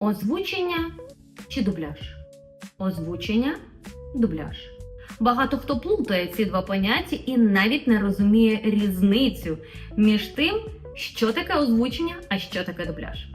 Озвучення чи дубляж? Озвучення, дубляж. Багато хто плутає ці два поняття і навіть не розуміє різницю між тим, що таке озвучення, а що таке дубляж.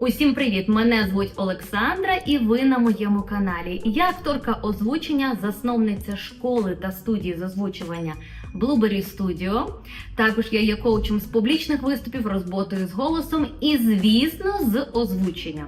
Усім привіт! Мене звуть Олександра, і ви на моєму каналі. Я акторка озвучення, засновниця школи та студії з озвучування Blueberry Studio. Також я є коучем з публічних виступів, роботою з голосом і, звісно, з озвучення.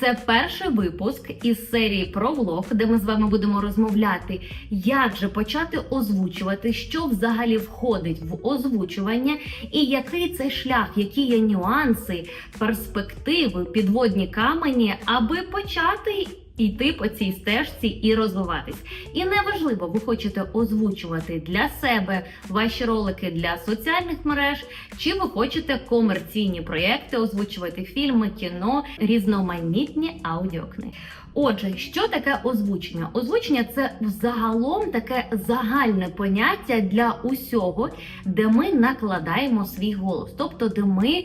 Це перший випуск із серії про влог, де ми з вами будемо розмовляти, як же почати озвучувати, що взагалі входить в озвучування, і який це шлях, які є нюанси, перспективи, підводні камені, аби почати йти по цій стежці і розвиватись. І неважливо, ви хочете озвучувати для себе ваші ролики для соціальних мереж, чи ви хочете комерційні проєкти озвучувати фільми, кіно, різноманітні аудіокниги. Отже, що таке озвучення? Озвучення це взагалом таке загальне поняття для усього, де ми накладаємо свій голос, тобто де ми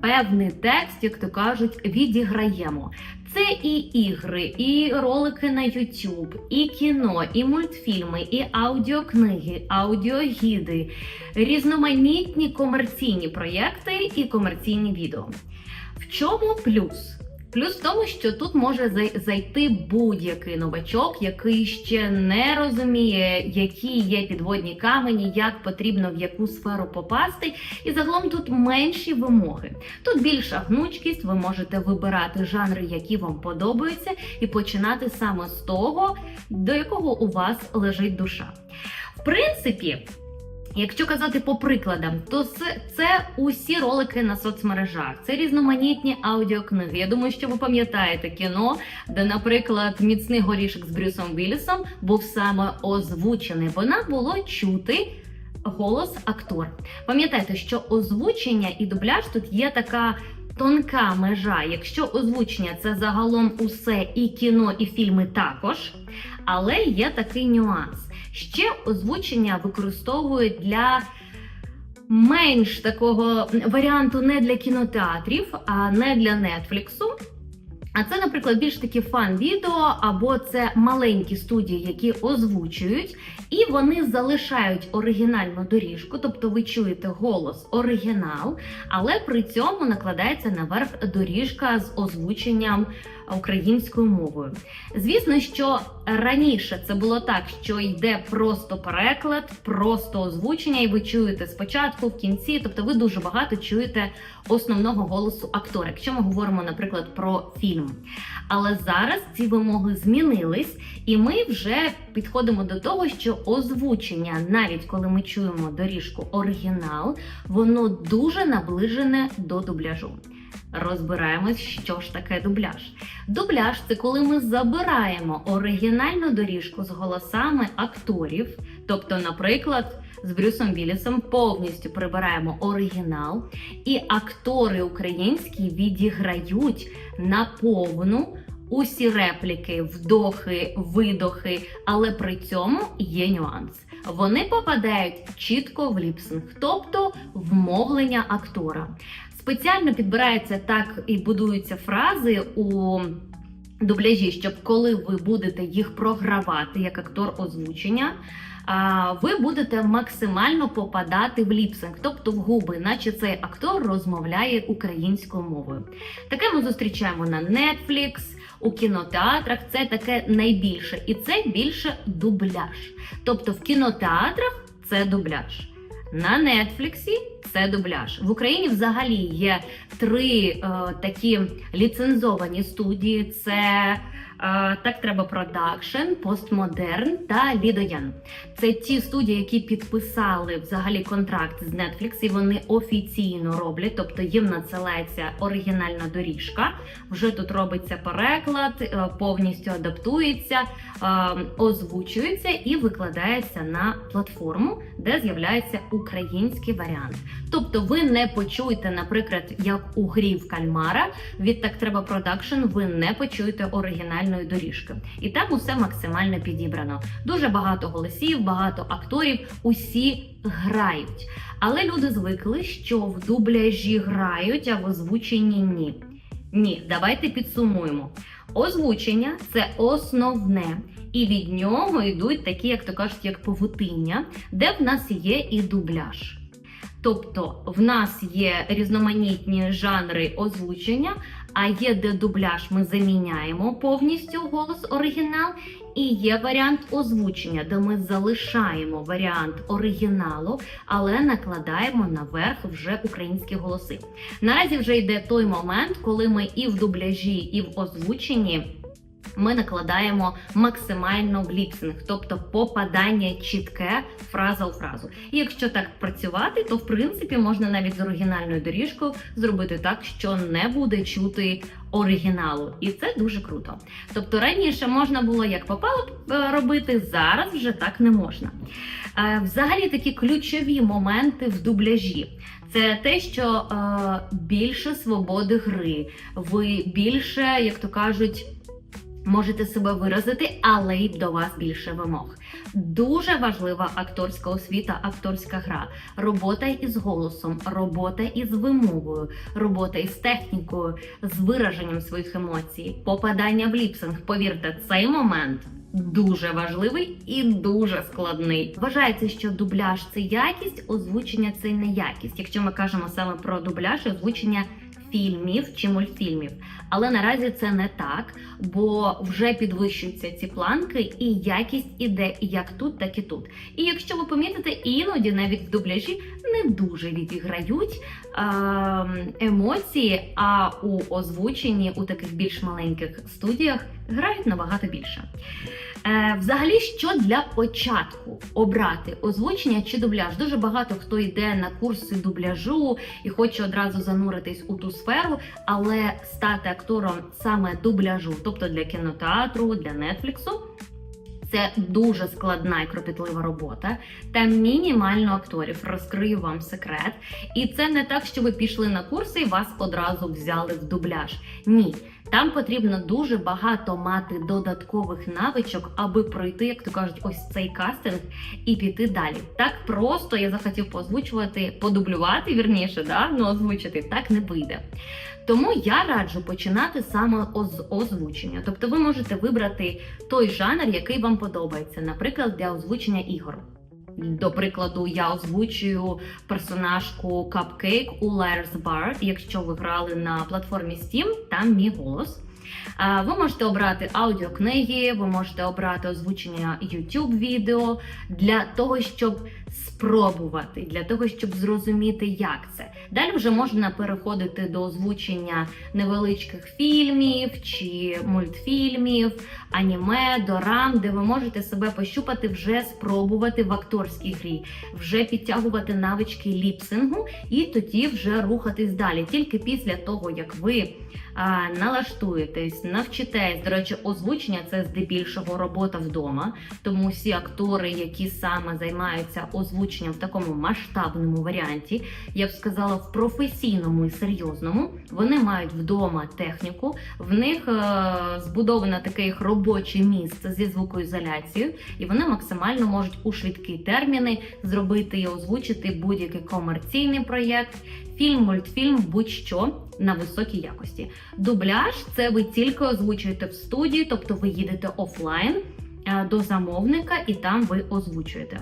певний текст, як то кажуть, відіграємо. Це і ігри, і ролики на YouTube, і кіно, і мультфільми, і аудіокниги, аудіогіди, різноманітні комерційні проєкти і комерційні відео. В чому плюс? Плюс в тому, що тут може зайти будь-який новачок, який ще не розуміє, які є підводні камені, як потрібно в яку сферу попасти. І загалом тут менші вимоги. Тут більша гнучкість, ви можете вибирати жанри, які вам подобаються, і починати саме з того, до якого у вас лежить душа. В принципі. Якщо казати по прикладам, то це, усі ролики на соцмережах, це різноманітні аудіокниги. Я думаю, що ви пам'ятаєте кіно, де, наприклад, міцний горішок з Брюсом Віллісом був саме озвучений, бо нам було чути голос актор. Пам'ятайте, що озвучення і дубляж тут є така. Тонка межа, якщо озвучення це загалом усе і кіно, і фільми також, але є такий нюанс. Ще озвучення використовують для менш такого варіанту не для кінотеатрів, а не для Нетфліксу. А це, наприклад, більш такі фан-відео, або це маленькі студії, які озвучують, і вони залишають оригінальну доріжку, тобто ви чуєте голос оригінал, але при цьому накладається наверх доріжка з озвученням українською мовою. Звісно, що раніше це було так, що йде просто переклад, просто озвучення, і ви чуєте спочатку, в кінці, тобто ви дуже багато чуєте основного голосу актора, якщо ми говоримо, наприклад, про фільм. Але зараз ці вимоги змінились, і ми вже підходимо до того, що озвучення, навіть коли ми чуємо доріжку оригінал, воно дуже наближене до дубляжу. Розбираємось, що ж таке дубляж. Дубляж це коли ми забираємо оригінальну доріжку з голосами акторів. Тобто, наприклад, з Брюсом Віллісом повністю прибираємо оригінал, і актори українські відіграють на повну усі репліки, вдохи, видохи, але при цьому є нюанс. Вони попадають чітко в ліпсинг, тобто вмовлення актора. Спеціально підбирається так і будуються фрази у дубляжі, щоб коли ви будете їх програвати як актор озвучення, ви будете максимально попадати в ліпсинг, тобто в губи, наче цей актор розмовляє українською мовою. Таке ми зустрічаємо на Netflix, у кінотеатрах. Це таке найбільше, і це більше дубляж. Тобто в кінотеатрах це дубляж. На Нетфліксі це дубляж. В Україні взагалі є три е, такі ліцензовані студії: це е, так треба продакшн, постмодерн та Лідоян. Це ті студії, які підписали взагалі контракт з Netflix, і вони офіційно роблять, тобто їм надсилається оригінальна доріжка. Вже тут робиться переклад, е, повністю адаптується, е, озвучується і викладається на платформу, де з'являється український варіант. Тобто ви не почуєте, наприклад, як у грі в кальмара від так треба продакшн, ви не почуєте оригінальної доріжки. І там усе максимально підібрано. Дуже багато голосів, багато акторів, усі грають. Але люди звикли, що в дубляжі грають, а в озвученні ні. Ні, давайте підсумуємо. Озвучення це основне, і від нього йдуть такі, як то кажуть, як павутиння, де в нас є і дубляж. Тобто в нас є різноманітні жанри озвучення, а є де дубляж ми заміняємо повністю голос оригінал, і є варіант озвучення, де ми залишаємо варіант оригіналу, але накладаємо наверх вже українські голоси. Наразі вже йде той момент, коли ми і в дубляжі, і в озвученні. Ми накладаємо максимально в ліпсинг, тобто попадання чітке фраза у фразу. І якщо так працювати, то в принципі можна навіть з оригінальною доріжкою зробити так, що не буде чути оригіналу, і це дуже круто. Тобто раніше можна було як попало е, робити, зараз вже так не можна. Е, Взагалі такі ключові моменти в дубляжі. Це те, що е, більше свободи гри, ви більше, як то кажуть, можете себе виразити, але й до вас більше вимог. Дуже важлива акторська освіта, акторська гра, робота із голосом, робота із вимовою, робота із технікою, з вираженням своїх емоцій, попадання в ліпсинг. Повірте, цей момент. Дуже важливий і дуже складний. Вважається, що дубляж це якість, озвучення це не якість. Якщо ми кажемо саме про дубляж, озвучення фільмів чи мультфільмів. Але наразі це не так, бо вже підвищуються ці планки, і якість іде як тут, так і тут. І якщо ви помітите, іноді навіть в дубляжі не дуже відіграють е, емоції, а у озвученні у таких більш маленьких студіях грають набагато більше. Е, взагалі, що для початку обрати озвучення чи дубляж? Дуже багато хто йде на курси дубляжу і хоче одразу зануритись у ту сферу, але стати актором саме дубляжу, тобто для кінотеатру, для нетфліксу. Це дуже складна і кропітлива робота. Там мінімально акторів. Розкрию вам секрет. І це не так, що ви пішли на курси і вас одразу взяли в дубляж. Ні. Там потрібно дуже багато мати додаткових навичок, аби пройти, як то кажуть, ось цей кастинг і піти далі. Так просто я захотів поозвучувати, подублювати вірніше, да? ну озвучити так не вийде. Тому я раджу починати саме з озвучення. Тобто ви можете вибрати той жанр, який вам подобається, наприклад, для озвучення ігор. До прикладу, я озвучую персонажку Cupcake у Liar's Bar. Якщо ви грали на платформі Steam, там мій голос. Ви можете обрати аудіокниги, ви можете обрати озвучення YouTube відео для того, щоб спробувати, для того, щоб зрозуміти, як це. Далі вже можна переходити до озвучення невеличких фільмів чи мультфільмів, аніме, дорам, де ви можете себе пощупати, вже спробувати в акторській грі, вже підтягувати навички ліпсингу і тоді вже рухатись далі. Тільки після того, як ви а, налаштуєтесь, навчитесь. До речі, озвучення це здебільшого робота вдома. Тому всі актори, які саме займаються озвученням в такому масштабному варіанті, я б сказала, в професійному і серйозному, вони мають вдома техніку, в них е, збудовано таке їх робоче місце зі звукоізоляцією, і вони максимально можуть у швидкі терміни зробити і озвучити будь-який комерційний проєкт. Фільм, мультфільм, будь-що на високій якості. Дубляж це ви тільки озвучуєте в студії, тобто ви їдете офлайн е, до замовника і там ви озвучуєте.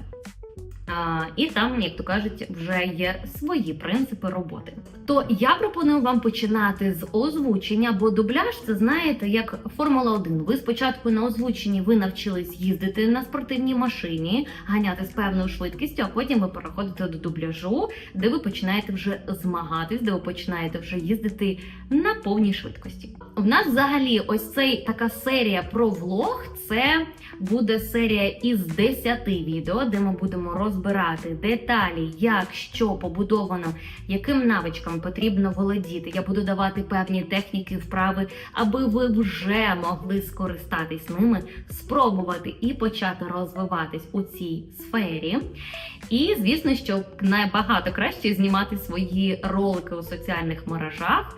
І там, як то кажуть, вже є свої принципи роботи. То я пропоную вам починати з озвучення, бо дубляж це знаєте як Формула 1. Ви спочатку на озвученні ви навчились їздити на спортивній машині, ганяти з певною швидкістю, а потім ви переходите до дубляжу, де ви починаєте вже змагатись, де ви починаєте вже їздити на повній швидкості. В нас взагалі ось цей така серія про влог. Це буде серія із 10 відео, де ми будемо розбирати деталі, як що побудовано, яким навичкам потрібно володіти. Я буду давати певні техніки, вправи, аби ви вже могли скористатись ними, спробувати і почати розвиватись у цій сфері. І звісно, що набагато краще знімати свої ролики у соціальних мережах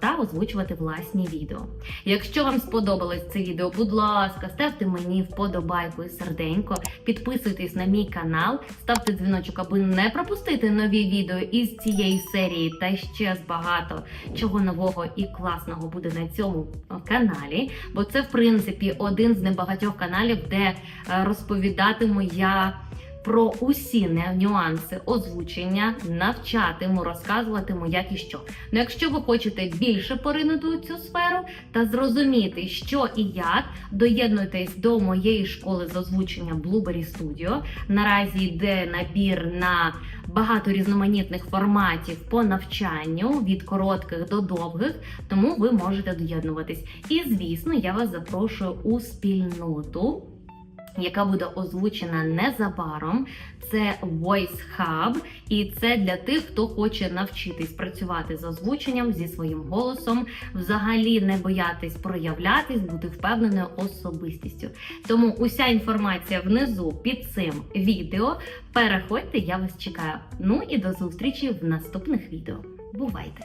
та озвучувати власні відео. Якщо вам сподобалось це відео, будь ласка, ставте мені вподобайку і серденько, підписуйтесь на мій канал, ставте дзвіночок, аби не пропустити нові відео із цієї серії та ще з багато чого нового і класного буде на цьому каналі. Бо це, в принципі, один з небагатьох каналів, де е, розповідатиму я. Про усі нюанси озвучення, навчатиму, розказуватиму, як і що. Ну, якщо ви хочете більше поринути у цю сферу та зрозуміти, що і як, доєднуйтесь до моєї школи з озвучення Blueberry Studio. Наразі йде набір на багато різноманітних форматів по навчанню від коротких до довгих, тому ви можете доєднуватись. І звісно, я вас запрошую у спільноту. Яка буде озвучена незабаром, це Voice Hub, і це для тих, хто хоче навчитись працювати з озвученням зі своїм голосом, взагалі не боятись проявлятись, бути впевненою особистістю. Тому уся інформація внизу під цим відео. Переходьте, я вас чекаю. Ну і до зустрічі в наступних відео. Бувайте!